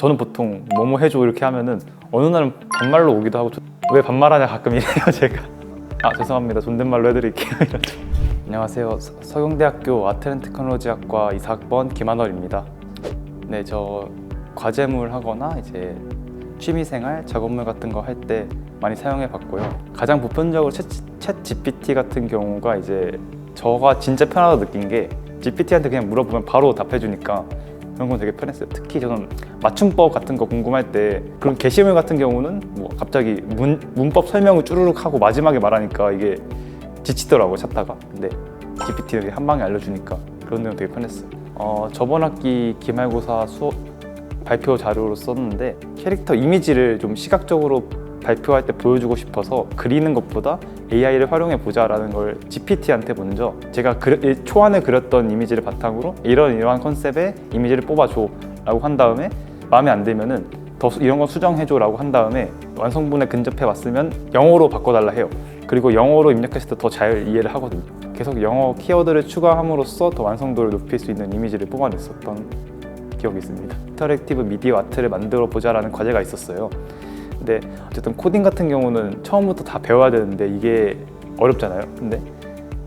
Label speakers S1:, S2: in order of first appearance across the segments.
S1: 저는 보통 뭐뭐 해줘 이렇게 하면은 어느 날은 반말로 오기도 하고 저- 왜 반말하냐 가끔 이래요 제가. 아 죄송합니다. 존댓말로 해드릴게요 안녕하세요. 서- 서경대학교 아트앤테크놀로지학과 이사학번 김한월입니다. 네 저 과제물 하거나 이제 취미생활 작업물 같은 거 할 때 많이 사용해 봤고요. 가장 보편적으로 챗, 챗 GPT 같은 경우가 이제 저가 진짜 편하다고 느낀 게 GPT한테 그냥 물어보면 바로 답해 주니까 그런 건 되게 편했어요. 특히 저는 맞춤법 같은 거 궁금할 때 그런 게시물 같은 경우는 뭐 갑자기 문, 문법 설명을 쭈르륵 하고 마지막에 말하니까 이게 지치더라고요 찾다가. 근데 GPT는 한 방에 알려주니까 그런 내용 되게 편했어요. 어, 저번 학기 기말고사 수업 발표 자료로 썼는데 캐릭터 이미지를 좀 시각적으로 발표할 때 보여주고 싶어서 그리는 것보다 AI를 활용해 보자라는 걸 GPT한테 먼저 제가 그, 이 초안에 그렸던 이미지를 바탕으로 이런 이러한 컨셉의 이미지를 뽑아줘라고 한 다음에 마음에 안 들면은 더 수- 이런 거 수정해줘라고 한 다음에 완성본에 근접해 왔으면 영어로 바꿔달라 해요. 그리고 영어로 입력했을 때 더 잘 이해를 하거든요. 계속 영어 키워드를 추가함으로써 더 완성도를 높일 수 있는 이미지를 뽑아냈었던 기억이 있습니다. 인터랙티브 미디어 아트를 만들어 보자라는 과제가 있었어요. 근데 어쨌든 코딩 같은 경우는 처음부터 다 배워야 되는데 이게 어렵잖아요. 근데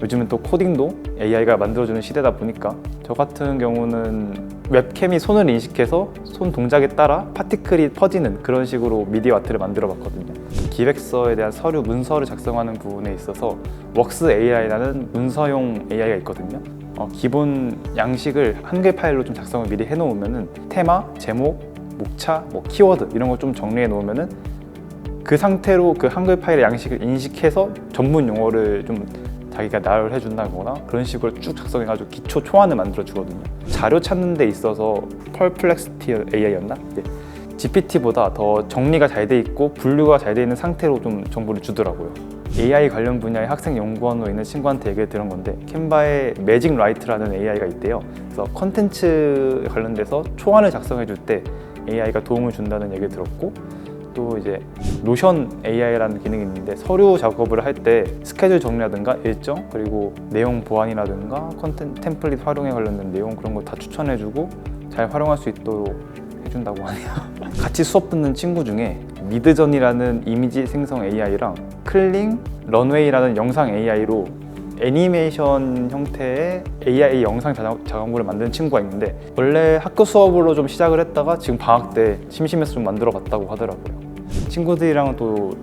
S1: 요즘은 또 코딩도 AI가 만들어주는 시대다 보니까 저 같은 경우는 웹캠이 손을 인식해서 손 동작에 따라 파티클이 퍼지는 그런 식으로 미디어 아트를 만들어 봤거든요. 기획서에 대한 서류 문서를 작성하는 부분에 있어서 웍스 AI라는 문서용 AI가 있거든요. 어, 기본 양식을 한글 파일로 좀 작성을 미리 해놓으면은 테마, 제목, 목차, 뭐 키워드 이런 거좀 정리해 놓으면은 그 상태로 그 한글 파일의 양식을 인식해서 전문 용어를 좀 자기가 나열해 준다거나 그런 식으로 쭉 작성해 가지고 기초 초안을 만들어 주거든요. 자료 찾는 데 있어서 펄플렉스티 AI였나? GPT보다 더 정리가 잘 돼 있고 분류가 잘 돼 있는 상태로 좀 정보를 주더라고요. AI 관련 분야의 학생 연구원으로 있는 친구한테 얘기를 들은 건데 캔바에 매직 라이트라는 AI가 있대요. 그래서 컨텐츠 관련돼서 초안을 작성해 줄 때 AI가 도움을 준다는 얘기를 들었고 또 이제 노션 AI라는 기능이 있는데 서류 작업을 할 때 스케줄 정리라든가 일정 그리고 내용 보완이라든가 컨텐 템플릿 활용에 관련된 내용 그런 거 다 추천해주고 잘 활용할 수 있도록 해준다고 하네요. 같이 수업 듣는 친구 중에 미드전이라는 이미지 생성 AI랑 클링 런웨이라는 영상 AI로 애니메이션 형태의 AI 영상 자막물을 만드는 친구가 있는데 원래 학교 수업으로 좀 시작을 했다가 지금 방학 때 심심해서 좀 만들어 봤다고 하더라고요. 친구들이랑 또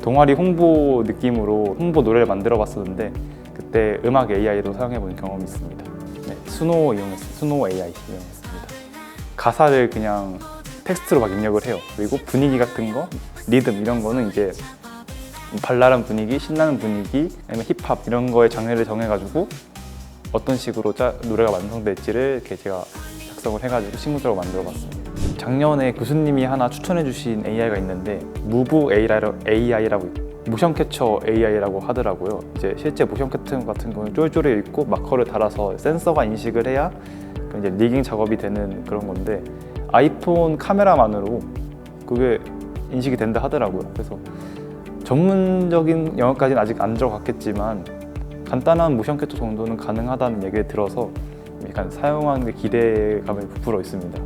S1: 동아리 홍보 느낌으로 홍보 노래를 만들어 봤었는데 그때 음악 AI로 사용해 본 경험이 있습니다. 네, 스노우 이용했어요. 스노우 AI 이용했습니다. 가사를 그냥 텍스트로 막 입력을 해요. 그리고 분위기 같은 거, 리듬 이런 거는 이제 발랄한 분위기, 신나는 분위기, 아니면 힙합 이런 거에 장르를 정해가지고 어떤 식으로 짜, 노래가 완성될지를 이렇게 제가 작성을 해가지고 친구들하고 만들어봤습니다. 작년에 교수님이 하나 추천해주신 AI가 있는데 무브 AI라고, AI라고 모션 캡처 AI라고 하더라고요. 이제 실제 모션 캡처 같은 경우는 쫄쫄이 있고 마커를 달아서 센서가 인식을 해야 그 이제 리깅 작업이 되는 그런 건데 아이폰 카메라만으로 그게 인식이 된다 하더라고요. 그래서 전문적인 영역까지는 아직 안 들어갔겠지만 간단한 모션 캡처 정도는 가능하다는 얘기를 들어서 약간 사용하는 게 기대감을 부풀어 있습니다.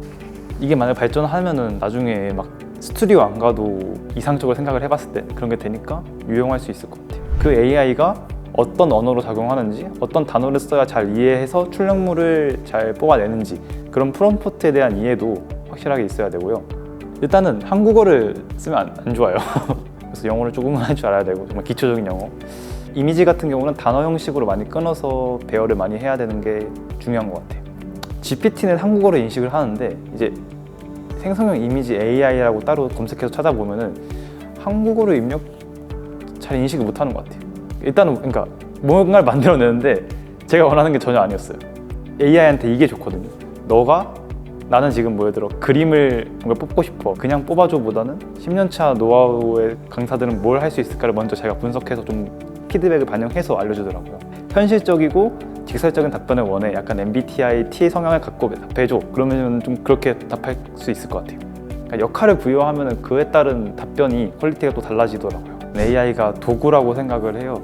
S1: 이게 만약 발전하면은 나중에 막 스튜디오 안 가도 이상적으로 생각을 해봤을 때 그런 게 되니까 유용할 수 있을 것 같아요. 그 AI가 어떤 언어로 작용하는지, 어떤 단어를 써야 잘 이해해서 출력물을 잘 뽑아내는지 그런 프롬프트에 대한 이해도 확실하게 있어야 되고요. 일단은 한국어를 쓰면 안, 안 좋아요. 그래서 영어를 조금은 할 줄 알아야 되고 정말 기초적인 영어. 이미지 같은 경우는 단어 형식으로 많이 끊어서 배열을 많이 해야 되는 게 중요한 것 같아요. GPT는 한국어로 인식을 하는데 이제 생성형 이미지 AI라고 따로 검색해서 찾아보면은 한국어로 입력 잘 인식을 못하는 것 같아요. 일단은 그러니까 뭔가를 만들어내는데 제가 원하는 게 전혀 아니었어요. AI한테 이게 좋거든요. 너가 나는 지금 뭐 예를 들어 그림을 뽑고 싶어. 그냥 뽑아줘 보다는 10년차 노하우의 강사들은 뭘 할 수 있을까를 먼저 제가 분석해서 좀 피드백을 반영해서 알려주더라고요. 현실적이고 직설적인 답변을 원해. 약간 MBTI T 성향을 갖고 답해줘. 그러면 좀 그렇게 답할 수 있을 것 같아요. 그러니까 역할을 부여하면 그에 따른 답변이 퀄리티가 또 달라지더라고요. AI가 도구라고 생각을 해요.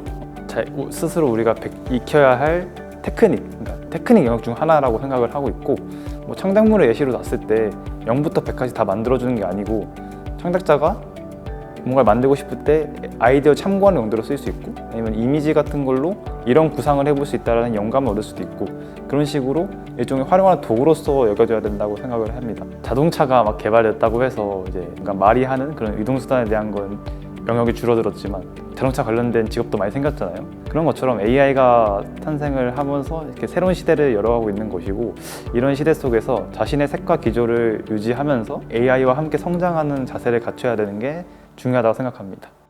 S1: 자, 스스로 우리가 백- 익혀야 할 테크닉, 그러니까 테크닉 영역 중 하나라고 생각을 하고 있고 뭐뭐 창작물의 예시로 놨을 때 0부터 100까지 다 만들어주는 게 아니고 창작자가 뭔가를 만들고 싶을 때 아이디어 참고하는 용도로 쓸 수 있고 아니면 이미지 같은 걸로 이런 구상을 해볼 수 있다는 영감을 얻을 수도 있고 그런 식으로 일종의 활용하는 도구로서 여겨져야 된다고 생각을 합니다. 자동차가 막 개발됐다고 해서 이제 그러니까 말이 하는 그런 이동수단에 대한 건 영역이 줄어들었지만 자동차 관련된 직업도 많이 생겼잖아요. 그런 것처럼 AI가 탄생을 하면서 이렇게 새로운 시대를 열어가고 있는 것이고 이런 시대 속에서 자신의 색과 기조를 유지하면서 AI와 함께 성장하는 자세를 갖춰야 되는 게 중요하다고 생각합니다.